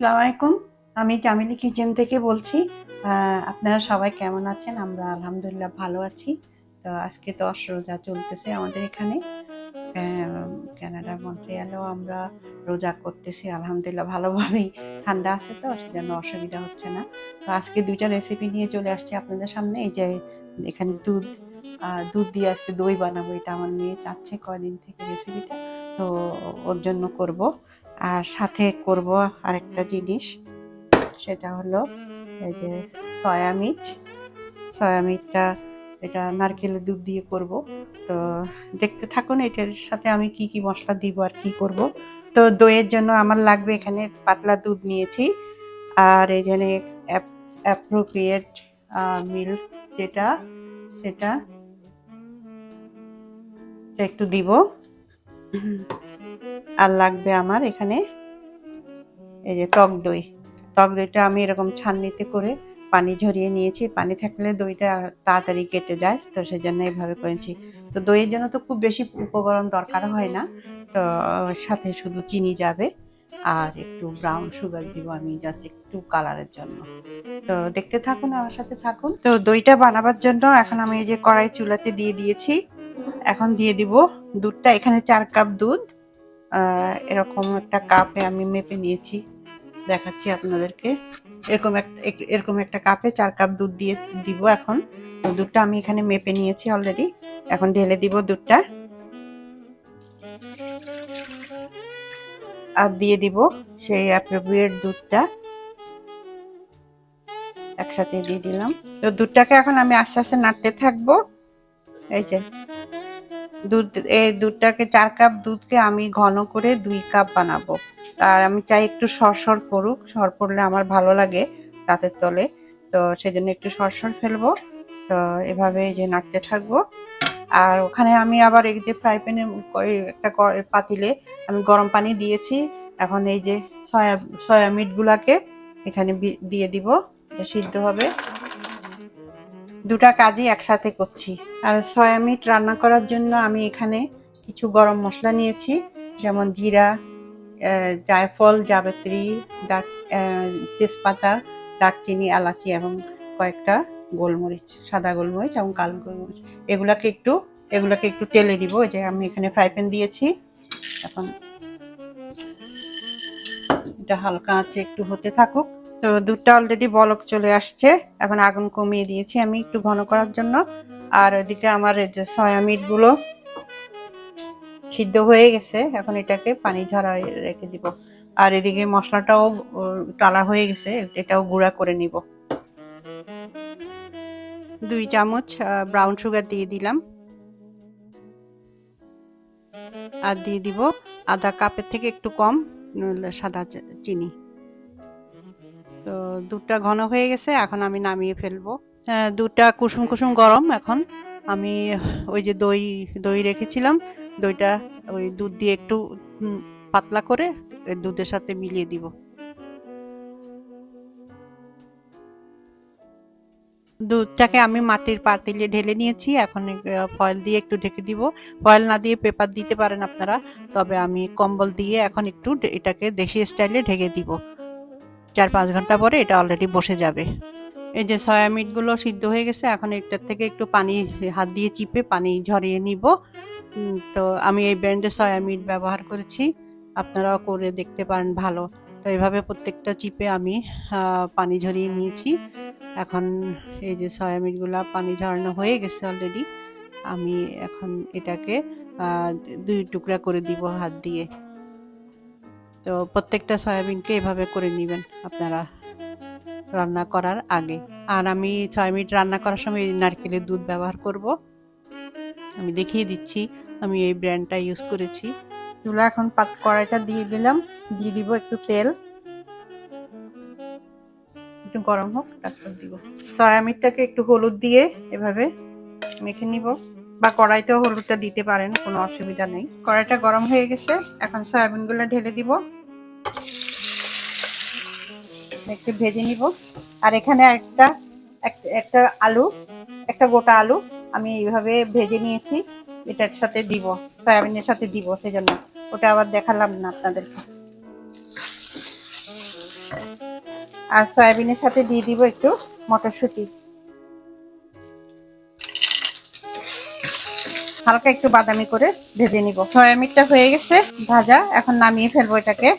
আলাইকুম। আমি জামিলি কিচেন থেকে বলছি আপনারা সবাই কেমন আছেন? আমরা আলহামদুলিল্লাহ ভালো আছি। তো আজকে দশ রোজা চলতেছে আমাদের এখানে। আহ, কানাডার মন্ট্রিয়ালেও আমরা রোজা করতেছি আলহামদুলিল্লাহ ভালোভাবেই। ঠান্ডা আছে তো সেজন্য অসুবিধা হচ্ছে না। তো আজকে দুইটা রেসিপি নিয়ে চলে আসছি আপনাদের সামনে। এই যে এখানে দুধ দুধ দিয়ে আজকে দই বানাবো এটা আমার মেয়ে চাচ্ছে কয়দিন থেকে রেসিপিটা তো ওর জন্য করব। আর সাথে করব আরেকটা জিনিস। সেটা হলো এই যে সয়া মিট। সয়া মিটটা এটা নারকেলের দুধ দিয়ে করব। তো দেখতে থাকুন, এটার সাথে আমি কি কি মশলা দিব আর কি করব। তো দইয়ের জন্য আমার লাগবে এখানে পাতলা দুধ নিয়েছি। আর এখানে অ্যাপ্রোপ্রিয়েট মিল্ক যেটা, সেটা একটু দিব। আর লাগবে আমার এখানে এই যে টক দই। টক দইটা আমি এরকম ছাননিতে করে পানি ঝরিয়ে নিয়েছি। পানি থাকলে দইটা তাড়াতাড়ি কেটে যায়, তো সেই জন্য এইভাবে করেছি। তো দইয়ের জন্য তো খুব বেশি উপকরণ দরকার হয় না, তো সাথে শুধু চিনি যাবে আর একটু ব্রাউন সুগার দিব আমি জাস্ট একটু কালারের জন্য। তো দেখতে থাকুন, আমার সাথে থাকুন। তো দইটা বানাবার জন্য এখন আমি এই যে কড়াই চুলাতে দিয়ে দিয়েছি। এখন দিয়ে দিব দুধটা, এখানে চার কাপ দুধ। এরকম একটা কাপে আমি মেপে নিয়েছি। দেখাচ্ছি আপনাদেরকে। এরকম একটা এরকম একটা কাপে চার কাপ দুধ দিয়ে দিব এখন। দুধটা আমি এখানে মেপে নিয়েছি অলরেডি এখন ঢেলে দিব দুধটা। আর দিয়ে দিব সেই অ্যাপ্রোপ্রিয়েট দুধটা। একসাথে দিয়ে দিলাম। তো দুধটাকে এখন আমি আস্তে আস্তে নাড়তে থাকব। এই যে দুধ, এই দুধটাকে চার কাপ দুধকে আমি ঘন করে দুই কাপ বানাবো। আর আমি চাই একটু সরসর করুক, সর পড়লে আমার ভালো লাগে দাঁতের তলে। তো সেজন্য একটু সরসর ফেলব, তো এভাবে যে নাড়তে থাকব। আর ওখানে আমি আবার এই যে ফ্রাই প্যানে একটা পাতিলে আমি গরম পানি দিয়েছি। এখন এই যে সয়া সয়া মিট গুলাকে এখানে দিয়ে দিব সিদ্ধ হবে। দুটা কাজই একসাথে করছি। আর সয়া মিট রান্না করার জন্য আমি এখানে কিছু গরম মশলা নিয়েছি, যেমন জিরা জায়ফল, জাবেত্রী, দার তেজপাতা, দারচিনি, এলাচি এবং কয়েকটা গোলমরিচ, সাদা গোলমরিচ এবং কালো গোলমরিচ। এগুলাকে একটু এগুলাকে একটু তেলে দিব যে আমি এখানে ফ্রাই প্যান দিয়েছি। এখন এটা হালকা আছে একটু হতে থাকুক। তো দুধটা অলরেডি বলক চলে আসছে। এখন আগুন কমিয়ে দিয়েছি আমি একটু ঘন করার জন্য। আর ওদিকে আমার যে সয়া মিটগুলো সিদ্ধ হয়ে গেছে, এখন এটাকে পানি ঝরায় রেখে দিব। আর এদিকে মশলাটাও টালা হয়ে গেছে, এটাও গুঁড়া করে নিব। দুই চামচ ব্রাউন সুগার দিয়ে দিলাম। আর দিয়ে দিব আধা কাপের থেকে একটু কম, সাদা চিনি। তো দুধটা ঘন হয়ে গেছে, এখন আমি নামিয়ে ফেলব। দুধটা কুসুম কুসুম গরম এখন। আমি ওই যে দই দই রেখেছিলাম, দইটা ওই দুধ দিয়ে একটু পাতলা করে দুধের সাথে মিলিয়ে দিব। দুধটাকে আমি মাটির পাতিলে ঢেলে নিয়েছি, এখন ফয়েল দিয়ে একটু ঢেকে দিব। ফয়েল না দিয়ে পেপার দিতে পারেন আপনারা, তবে আমি কম্বল দিয়ে এখন একটু এটাকে দেশি স্টাইলে ঢেকে দিব। চার পাঁচ ঘণ্টা পরে এটা অলরেডি বসে যাবে। এই যে সয়া মিটগুলো সিদ্ধ হয়ে গেছে, এখন এটার থেকে একটু পানি, হাত দিয়ে চিপে পানি ঝরিয়ে নিব। তো আমি এই ব্র্যান্ডে সয়া মিট ব্যবহার করেছি, আপনারাও করে দেখতে পারেন ভালো। তো এইভাবে প্রত্যেকটা চিপে আমি পানি ঝরিয়ে নিয়েছি। এখন এই যে সয়া মিটগুলা পানি ঝরানো হয়ে গেছে অলরেডি আমি এখন এটাকে দুই টুকরা করে দিব হাত দিয়ে। তো প্রত্যেকটা সয়াবিনকে এভাবে করে নেবেন আপনারা রান্না করার আগে। আর আমি ছয় মিনিট রান্না করার সময় নারকেলের দুধ ব্যবহার করব। আমি দেখিয়ে দিচ্ছি, আমি এই ব্র্যান্ডটা ইউজ করেছি। চুলা এখন পাত কড়াইটা দিয়ে দিলাম, দিয়ে দিব একটু তেল। একটু গরম হোক, তারপর দিব। সয়া মিটটাকে একটু হলুদ দিয়ে এভাবে মেখে নিব। বা কড়াইতেও হলুদটা দিতে পারেন, কোনো অসুবিধা নেই। কড়াইটা গরম হয়ে গেছে, এখন সয়াবিনগুলো ঢেলে দিব। একটু ভেজে নিব। আর এখানে একটা একটা আলু, একটা গোটা আলু আমি এইভাবে ভেজে নিয়েছি। এটার সাথে দিব, সয়াবিনের সাথে দিব সেজন্য। ওটা আবার দেখালাম না আপনাদেরকে। আর সয়াবিনের সাথে দিয়ে দিব একটু মটরশুঁটি। হালকা একটু বাদামি করে ভেজে নিব। সয়াবিনটা হয়ে গেছে, ভাজা। এখন নামিয়ে ফেলব এটাকে।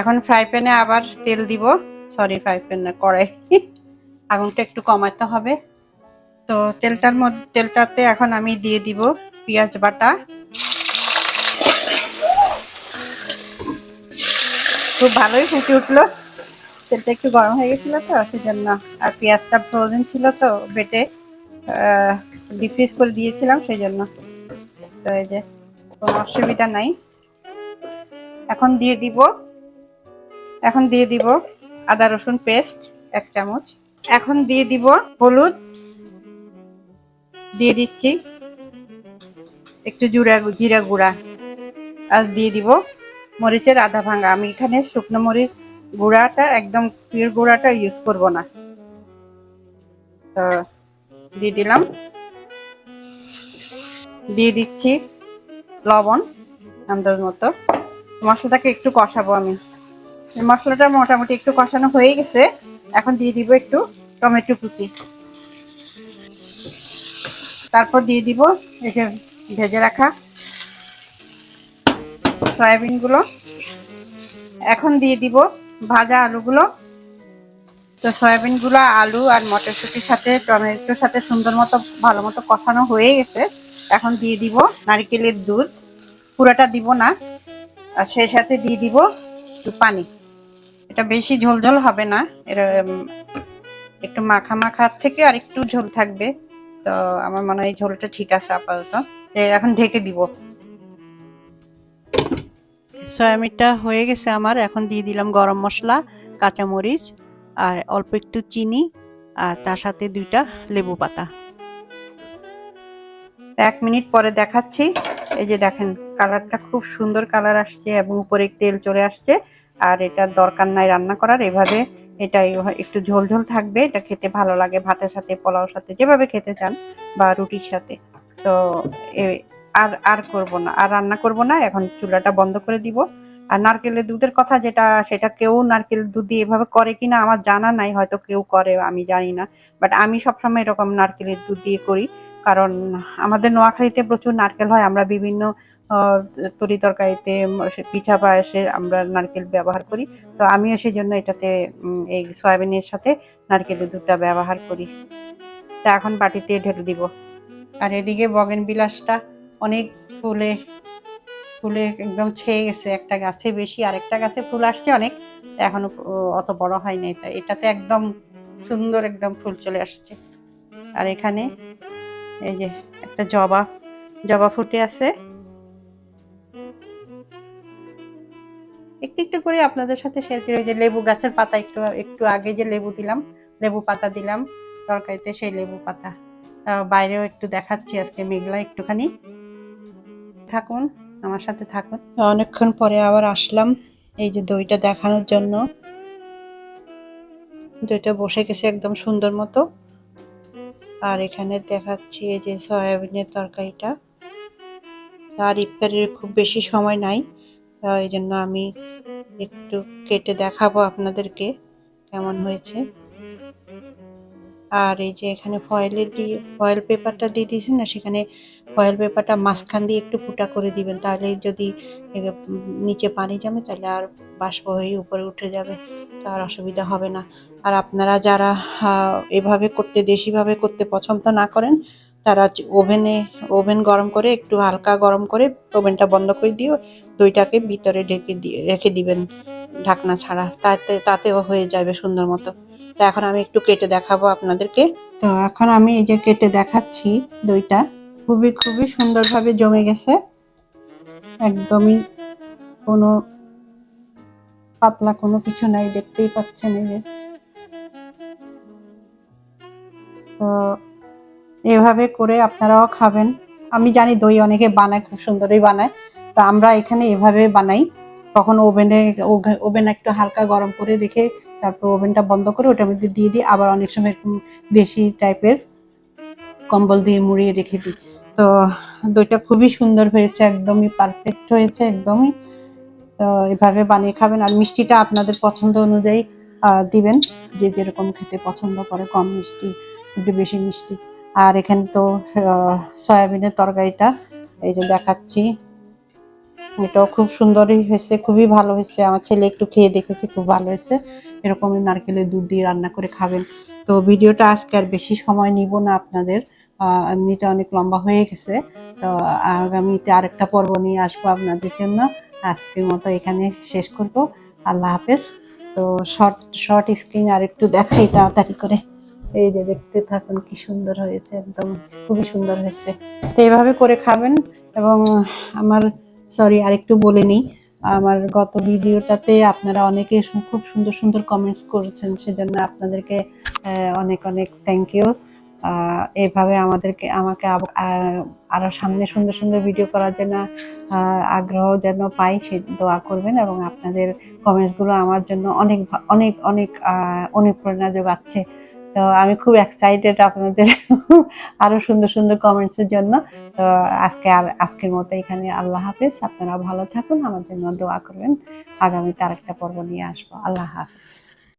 এখন ফ্রাই প্যানে আবার তেল দিব। সরি ফ্রাই প্যান না, কড়াই। আগুনটা একটু কমাতে হবে। তো তেলটার মধ্যে, তেলটাতে এখন আমি দিয়ে দিব পেঁয়াজ বাটা। খুব ভালোই ফুটে উঠল। তেলটা একটু গরম হয়ে গেছিল তো, সেজন্য আর পেঁয়াজটা ফ্রোজেন ছিল তো বেটে ডিফ্রিজ করে দিয়েছিলাম সেই জন্য তো এই যে, কোনো অসুবিধা নাই। এখন দিয়ে দিব, এখন দিয়ে দিব আদা রসুন পেস্ট এক চামচ। এখন দিয়ে দিব হলুদ, দিয়ে দিচ্ছি একটু জুড়া জিরা গুঁড়া। আর দিয়ে দিব মরিচের আধা ভাঙা। আমি এখানে শুকনো মরিচ গুঁড়াটা একদম পিওর গুঁড়াটা ইউজ করব না। তো দিয়ে দিলাম। দিয়ে দিচ্ছি লবণ, আন্দাজ মতো। মশলাটাকে একটু কষাবো আমি। মশলাটা মোটামুটি একটু কষানো হয়ে গেছে। এখন দিয়ে দিব একটু টমেটো কুচি। তারপর দিয়ে দিব এই যে ভেজে রাখা সয়াবিনগুলো। এখন দিয়ে দিব ভাজা আলুগুলো। তো সয়াবিনগুলো আলু আর মটরশুটির সাথে টমেটোর সাথে সুন্দর মতো ভালো মতো কষানো হয়ে গেছে। এখন দিয়ে দিব নারকেলের দুধ। পুরোটা দিব না আর সেই সাথে দিয়ে দিব একটু পানি। এটা বেশি ঝোল ঝোল হবে না উম, একটু মাখা মাখা থেকে আর একটু ঝোল থাকবে। তো আমার মনে হয় ঝোলটা ঠিক আছে আপাতত। এখন ঢেকে দিব। সয়াবিনটা হয়ে গেছে আমার। এখন দিয়ে দিলাম গরম মশলা, কাঁচামরিচ আর অল্প একটু চিনি আর তার সাথে দুইটা লেবু পাতা। এক মিনিট পরে দেখাচ্ছি। এই যে দেখেন, কালারটা খুব সুন্দর কালার আসছে এবং উপরে তেল চলে আসছে আর এটা দরকার নাই রান্না করার। এভাবে এটা একটু ঝোল ঝোল থাকবে। এটা খেতে ভালো লাগে ভাতের সাথে, পোলাওর সাথে, যেভাবে খেতে চান বা রুটির সাথে। তো আর আর করব না। আর রান্না করব না, এখন চুলাটা বন্ধ করে দিব। আর নারকেলের দুধের কথা যেটা, সেটা কেউ নারকেল দুধ দিয়ে এভাবে করে কিনা আমার জানা নাই, হয়তো কেউ করে, আমি জানি না। বাট আমি সবসময় এরকম নারকেলের দুধ দিয়ে করি, কারণ আমাদের নোয়াখালীতে প্রচুর নারকেল হয়, আমরা বিভিন্ন তরি তরকারিতে পিঠা পায়েসে আমরা নারকেল ব্যবহার করি। তো আমিও সেই জন্য এটাতে এই সয়াবিনের সাথে নারকেলের দুধটা ব্যবহার করি। তা এখন বাটিতে ঢেলে দিব। আর এদিকে বগেন বিলাসটা অনেক ফুলে ফুলে একদম ছেয়ে গেছে। একটা গাছে বেশি আর একটা গাছে ফুল আসছে অনেক। এখনও অত বড় হয় নাই তাই এটাতে একদম সুন্দর একদম ফুল চলে আসছে। আর এখানে এই যে একটা জবা জবা ফুটে আছে। একটু একটু করে আপনাদের সাথে শেয়ার করি। যে লেবু গাছের পাতা একটু একটু আগে যে লেবু দিলাম, লেবু পাতা দিলাম, তরকারিতে সেই লেবু পাতা। বাইরেও একটু দেখাচ্ছি আজকে, মেঘলা একটুখানি। থাকুন, আমার সাথে থাকুন। অনেকক্ষণ পরে আবার আসলাম, এই যে দইটা দেখানোর জন্য। দইটা বসে গেছে একদম সুন্দর মতো। আর এখানে দেখাচ্ছি এই যে সয়াবিনের তরকারিটা। আর ইফতারের খুব বেশি সময় নাই এই জন্য আমি একটু কেটে দেখাবো আপনাদেরকে কেমন হয়েছে। আর এই যে এখানে ফয়েলের দিয়ে ফয়েল পেপারটা দিয়ে দিয়েছেন না, সেখানে ফয়েল পেপারটা মাঝখান দিয়ে একটু ফুটা করে দিবেন, তাহলে যদি নিচে পানি জমে তাহলে আর বাষ্প হয়ে উপরে উঠে যাবে, তো আর অসুবিধা হবে না। আর আপনারা যারা এভাবে করতে, দেশিভাবে করতে পছন্দ না করেন, তারা ওভেনে, ওভেন গরম করে একটু হালকা গরম করে ওভেনটা বন্ধ করে দিয়ে দইটাকে ভিতরে ঢেকে দিয়ে, রেখে দিবেন ঢাকনা ছাড়া, তাতে, তাতেও হয়ে যাবে সুন্দর মতো। তো এখন আমি একটু কেটে দেখাবো আপনাদেরকে। তো এখন আমি এই যে কেটে দেখাচ্ছি দইটা। খুবই খুবই সুন্দরভাবে জমে গেছে। একদমই কোনো পাতলা কোনো কিছু নাই, দেখতেই পাচ্ছেন এই যে। তো এভাবে করে আপনারাও খাবেন। আমি জানি দই অনেকে বানায়, খুব সুন্দরই বানায়। তো আমরা এখানে এভাবে বানাই। কখনো ওভেনে ওভেন একটু হালকা গরম করে রেখে তারপর ওভেনটা বন্ধ করে ওটার মধ্যে দিয়ে দিই। আবার অনেক সময় এরকম দেশি টাইপের কম্বল দিয়ে মুড়িয়ে রেখে দিই। তো দইটা খুবই সুন্দর হয়েছে, একদমই পারফেক্ট হয়েছে, একদমই। তো এভাবে বানিয়ে খাবেন। আর মিষ্টিটা আপনাদের পছন্দ অনুযায়ী দিবেন। যে যেরকম খেতে পছন্দ করে, কম মিষ্টি, একটু বেশি মিষ্টি। আর এখানে তো সয়াবিনের তরকারিটা, এই যে দেখাচ্ছি। এটাও খুব সুন্দরই হয়েছে, খুবই ভালো হয়েছে। আমার ছেলে একটু খেয়ে দেখেছে, খুব ভালো হয়েছে। এরকমই নারকেলের দুধ দিয়ে রান্না করে খাবেন। তো ভিডিওটা আজকে আর বেশি সময় নিব না আপনাদের। এমনিতে অনেক লম্বা হয়ে গেছে। তো আগামীতে আরেকটা পর্ব নিয়ে আসব আপনাদের জন্য। আজকের মতো এখানে শেষ করব। আল্লাহ হাফেজ। তো শর্ট শর্ট স্ক্রিন আর একটু দেখাই তাড়াতাড়ি করে। এই যে দেখতে থাকুন, কি সুন্দর হয়েছে একদম। খুবই সুন্দর হয়েছে। তো এইভাবে করে খাবেন এবং আমার, সরি, আরেকটু বলে নিই, আমার গত ভিডিওটাতে আপনারা অনেকে খুব সুন্দর সুন্দর কমেন্টস করেছেন। সেজন্য আপনাদেরকে অনেক অনেক থ্যাংক ইউ এইভাবে আমাদেরকে, আমাকে আরও সামনে সুন্দর সুন্দর ভিডিও করার জন্য আগ্রহ যেন পাই, সে দোয়া করবেন এবং আপনাদের কমেন্টসগুলো আমার জন্য অনেক অনেক অনেক অনুপ্রেরণা যোগাচ্ছে। তো আমি খুব এক্সাইটেড আপনাদের আরও সুন্দর সুন্দর কমেন্টস এর জন্য। তো আজকে আর, আজকের মতো এখানে আল্লাহ হাফেজ। আপনারা ভালো থাকুন, আমার জন্য দোয়া করবেন। আগামীতে আরেকটা পর্ব নিয়ে আসব। আল্লাহ হাফেজ।